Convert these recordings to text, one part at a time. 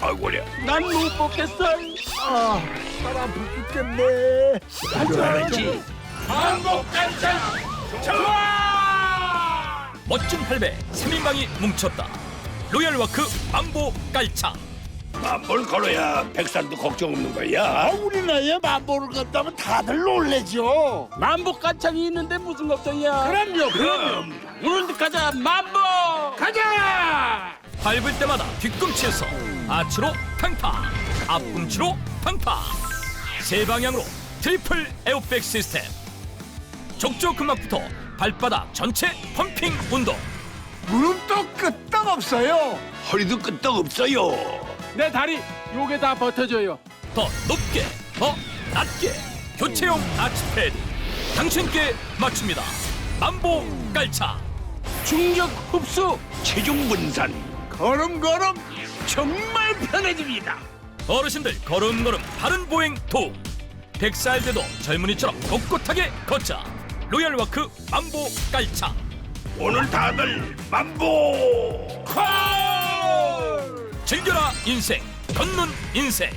아이고야. 난못 먹겠어. 아, 날 아프 죽겠네. 알지? 한복간장 좋아! 멋진 할배 3인방이 뭉쳤다. 로얄워크 만보 깔창. 만볼 걸어야 백살도 걱정 없는 아, 거야. 우리 나이에 만보를 건다면 다들 놀래죠. 만복 간창이 있는데 무슨 걱정이야? 그럼요, 그럼 오늘도 가자 만복. 가자! 밟을 때마다 뒤꿈치에서 아치로 탕파, 앞꿈치로 탕파. 세 방향으로 트리플 에어백 시스템. 족저 근막부터 발바닥 전체 펌핑 운동. 무릎도 끄떡 없어요. 허리도 끄떡 없어요. 내 다리 요게 다 버텨줘요. 더 높게, 더 낮게 교체용 아치패드 당신께 맞춥니다. 만보 깔차 중력 흡수. 체중 분산. 걸음걸음 정말 편해집니다. 어르신들 걸음걸음 바른 보행 도움. 백살 돼도 젊은이처럼 꼿꼿하게 걷자. 로얄워크 만보 깔차 오늘 다들 만보! 즐겨라 인생 걷는 인생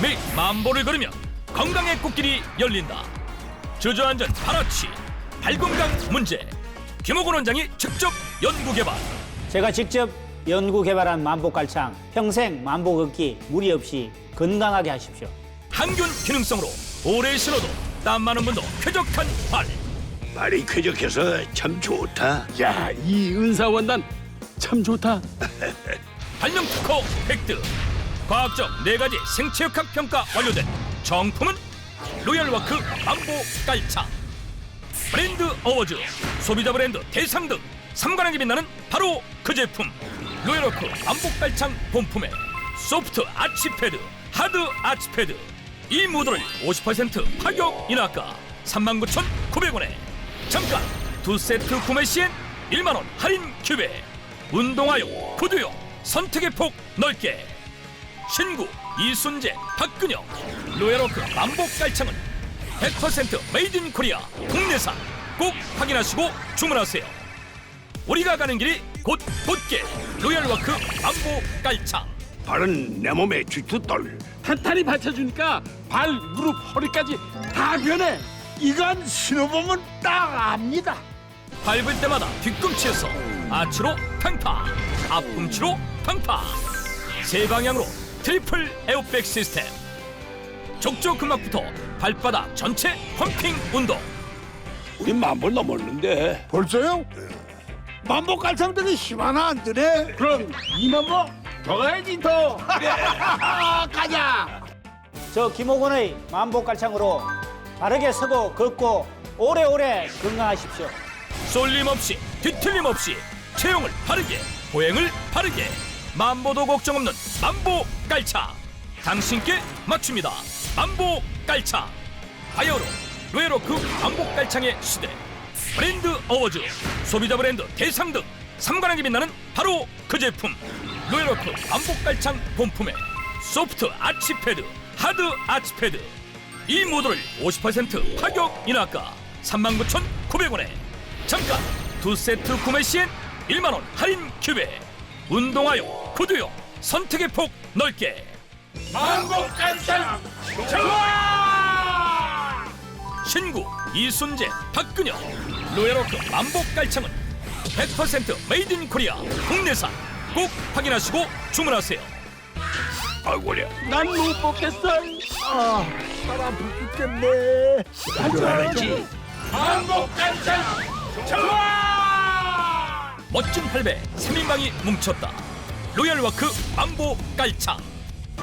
매일 만보를 걸으면 건강의 꽃길이 열린다. 주저앉은 발아치 발건강 문제 김호곤 원장이 직접 연구 개발. 제가 직접 연구 개발한 만보깔창 평생 만보 걷기 무리 없이 건강하게 하십시오. 항균 기능성으로 오래 신어도 땀 많은 분도 쾌적한 발. 말이 쾌적해서 참 좋다. 야, 이 은사원단 참 좋다. 발명 특허 획득. 과학적 네 가지 생체역학 평가 완료된 정품은 로얄워크 만보 깔창. 브랜드 어워즈, 소비자 브랜드 대상 등 3관왕에 빛나는 바로 그 제품. 로얄워크 깔창 본품에 소프트 아치패드, 하드 아치패드. 이 모두를 50% 파격 인하가 39,900원에 잠깐 두 세트 구매 시엔 1만 원 할인 기회. 운동화용, 구두용, 선택의 폭 넓게. 신구 이순재, 박근영, 로얄워크 만복 깔창은 100% 메이드 인 코리아 국내산 꼭 확인하시고 주문하세요. 우리가 가는 길이 곧 곧게 로얄워크 만복 깔창. 발은 내 몸에 쥐투돌. 탄탄히 받쳐주니까 발, 무릎, 허리까지 다 변해. 이건 신어보면 딱 압니다. 밟을 때마다 뒤꿈치에서 아치로 탕파, 앞꿈치로 탕파. 세 방향으로 트리플 에어백 시스템. 족저 근막부터 발바닥 전체 펌핑 운동. 우리 만볼 넘었는데. 벌써요? 만보 깔창들이 힘 하나 안 드네. 그럼 이만복 더 가야지 더. 가자. 저 김호곤의 만보깔창으로 바르게 서고 걷고 오래오래 건강하십시오. 쏠림 없이 뒤틀림 없이 체형을 바르게 보행을 바르게 만보도 걱정 없는 만보 깔차 당신께 맞춥니다 만보 깔차 바이오로 로에로크 만보 깔창의 시대 브랜드 어워즈 소비자 브랜드 대상 등 3관왕에 빛나는 바로 그 제품. 만보 깔창 본품에 소프트 아치패드 하드 아치패드. 이 모두를 50% 파격 인하가 39,900원에. 잠깐 두 세트 구매 시엔 1만 원 할인 기회. 운동화용 구두용 선택의 폭 넓게. 만복간장 좋아! 신구 이순재 박근영 로얄워크 만복 깔창은 100% 메이드 인 코리아 국내산 꼭 확인하시고 주문하세요 아이고야. 난 못 먹겠어. 아, 날 아프 죽겠네. 알지? 만복간장 좋아! 멋진 할배 3인방이 뭉쳤다 로얄워크 만보 깔창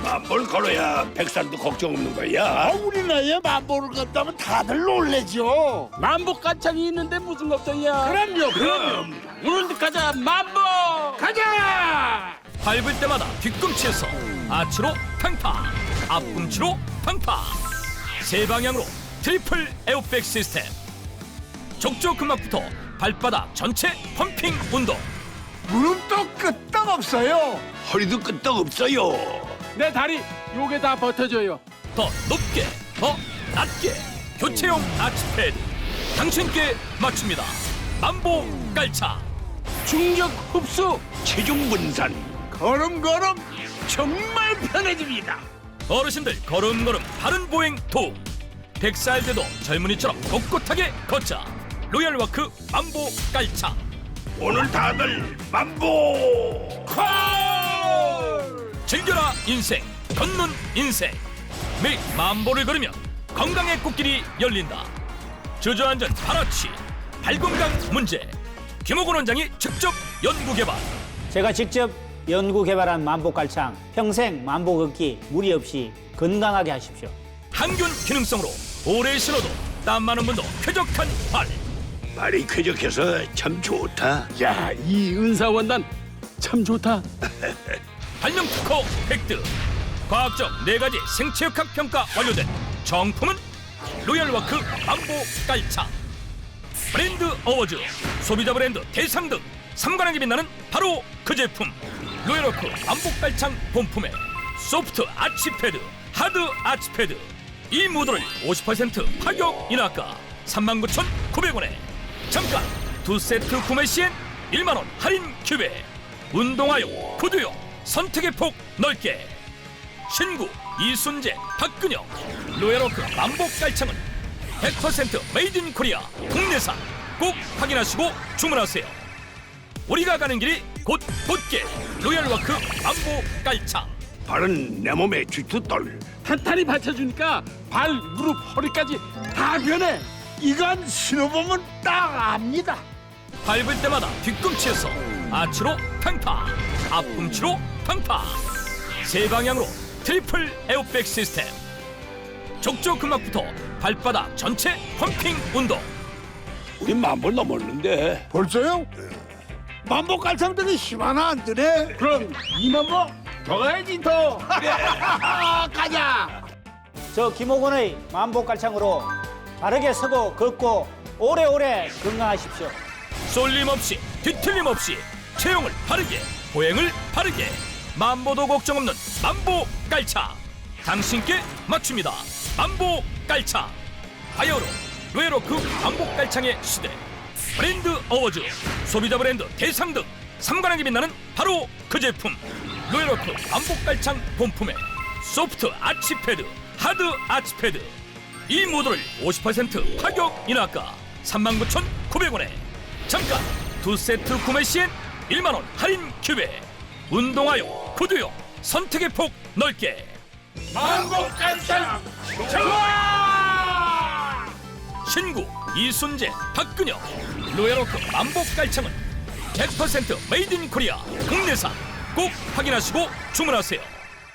만볼 걸어야 백살도 걱정 없는 아, 거야. 우리 나이에 만보를 건다면 다들 놀래죠. 만복 간창이 있는데 무슨 걱정이야? 그럼요, 그럼 오늘도 가자 만복. 가자! 밟을 때마다 뒤꿈치에서 아치로 탕파 앞꿈치로 탕파 세 방향으로 트리플 에어백 시스템 족저 근막부터 발바닥 전체 펌핑 운동 무릎도 끄떡 없어요. 허리도 끄떡 없어요. 내 다리 요게 다 버텨줘요. 더 높게 더 낮게. 교체용 아치패드 당신께 맞춥니다. 만보 깔차. 중력 흡수. 체중 분산. 걸음걸음. 정말 편해집니다. 어르신들 걸음걸음 바른 보행 도움. 백살 돼도 젊은이처럼 꼿꼿하게 걷자. 로얄워크 만보 깔창 오늘 다들 만보 즐겨라 인생 걷는 인생. 매일 만보를 걸으면 건강의 꽃길이 열린다. 주저앉은 발아치 발건강 문제. 김호곤 원장이 직접 연구 개발. 제가 직접 연구 개발한 만보 깔창 평생 만보 걷기 무리 없이 건강하게 하십시오. 항균 기능성으로 오래 신어도 땀 많은 분도 쾌적한 발 발이 쾌적해서 참 좋다. 야, 이 은사원단 참 좋다. 발명 특허 획득. 과학적 네 가지 생체역학 평가 완료된 정품은 로얄워크 망보 깔창 브랜드 어워즈 소비자 브랜드 대상 등 3관왕에 빛나는 바로 그 제품. 로얄워크 망보 깔창 본품에 소프트 아치패드 하드 아치패드. 이 모두를 50% 파격 인하가 39,900원에. 잠깐 두 세트 구매 시엔 1만원 할인 기회. 운동화용 구두용 선택의 폭 넓게. 신구 이순재 박근영 로얄워크 만복 깔창은 100% 메이드 인 코리아 국내산. 꼭 확인하시고 주문하세요. 우리가 가는 길이 곧 곧게 로얄워크 만복 깔창. 발은 내 몸의 쥐투돌. 탄탄히 받쳐주니까 발, 무릎, 허리까지 다 변해. 이건 신어보면 딱 압니다. 밟을 때마다 뒤꿈치에서 아치로 팡팡 앞꿈치로 팡팡 세 방향으로 트리플 에어백 시스템 족저 근막부터 발바닥 전체 펌핑 운동 우리 만보 넘었는데 벌써요? 만보 깔창들이 힘 하나 안 드네. 그럼 이만보 더 가야지 더. 가자. 저 김호곤의 만보 깔창으로 바르게 서고 걷고 오래오래 건강하십시오. 쏠림 없이 뒤틀림 없이 체형을 바르게 보행을 바르게. 만보도 걱정 없는 만보 깔차. 당신께 맞춥니다. 만보 깔차. 바이오로 로에로크 만보 깔창의 시대. 브랜드 어워즈 소비자 브랜드 대상 등 3관왕에 빛나는 바로 그 제품. 로에로크 만보 깔창 본품에 소프트 아치패드 하드 아치패드. 이 모두를 50% 파격 인하가 39,900원에 잠깐 두 세트 구매 시엔 1만 원 할인 기회. 운동화용 구두용 선택의 폭 넓게. 만보 깔창 신구 이순재 박근영 로얄워크 만복 깔창은 100% 메이드 인 코리아. 국내산 꼭 확인하시고 주문하세요